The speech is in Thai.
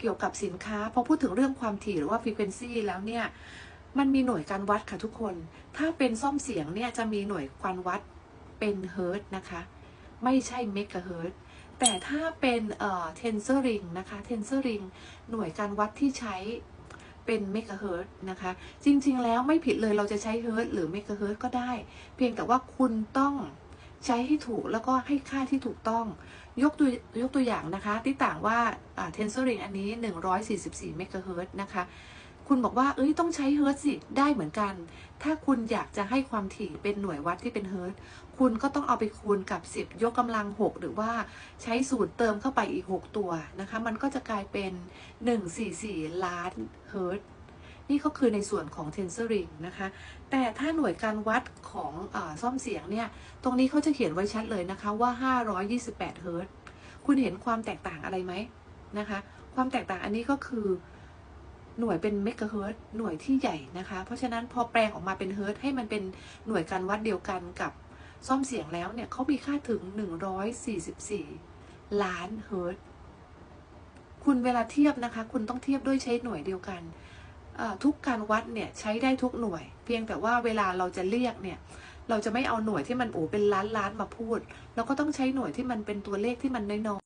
เกี่ยวกับสินค้าพอพูดถึงเรื่องความถี่หรือว่า frequency แล้วเนี่ยมันมีหน่วยการวัดค่ะทุกคน ถ้าเป็นซ่อมเสียงเนี่ยจะมีหน่วยการวัดเป็นเฮิร์ตนะคะ ไม่ใช่เมกะเฮิร์ตแต่ถ้าเป็นเอ่อเทนเซอร์ริงนะคะเทนเซอร์ริงหน่วยการวัดที่ใช้เป็นเมกะเฮิร์ตนะคะ จริงๆแล้วไม่ผิดเลยเราจะใช้เฮิร์ตหรือเมกะเฮิร์ตก็ได้ เพียงแต่ว่าคุณต้อง ใช้ให้ถูกแล้วก็ให้ค่าที่ถูกต้อง ยกตัวยกตัวอย่างนะคะ ที่ต่างว่าเทนเซอร์ริงอันนี้ 144เมกะเฮิร์ตนะคะ คุณบอกว่าเอ้ยต้องใช้เฮิร์ตสิได้เหมือนกัน ถ้าคุณอยากจะให้ความถี่เป็นหน่วยวัดที่เป็นเฮิร์ตคุณก็ต้องเอาไปคูณกับ 10 ยกกำลัง 6 หรือว่าใช้สูตรเติมเข้าไปอีก 6 ตัวนะคะ มันก็จะกลายเป็น 144 ล้านเฮิร์ต นี่ก็คือในส่วนของ tensering นะคะ แต่ถ้าหน่วยการวัดของอซ่อมเสียงเนี่ย ตรงนี้เขาจะเขียนไว้ชัดเลยนะคะว่า 528 เฮิร์ตคุณเห็นความแตกต่างอะไรไหมนะคะ ความแตกต่างอันนี้ก็คือหน่วยเป็นเมกะเฮิร์ตหน่วยที่ใหญ่นะคะ เพราะฉะนั้นพอแปลงออกมาเป็นเฮิร์ตให้มันเป็นหน่วยการวัดเดียวกันกับซ่อมเสียงแล้วเนี่ยเขามีค่าถึง 144 ล้านเฮิร์ตคุณเวลาเทียบนะคะ คุณต้องเทียบด้วยใช้หน่วยเดียวกัน ทุกการวัดเนี่ยใช้ได้ทุกหน่วย เพียงแต่ว่าเวลาเราจะเรียกเนี่ยเราจะไม่เอาหน่วยที่มันโอ้เป็นล้านล้านมาพูด เราก็ต้องใช้หน่วยที่มันเป็นตัวเลขที่มันน้อย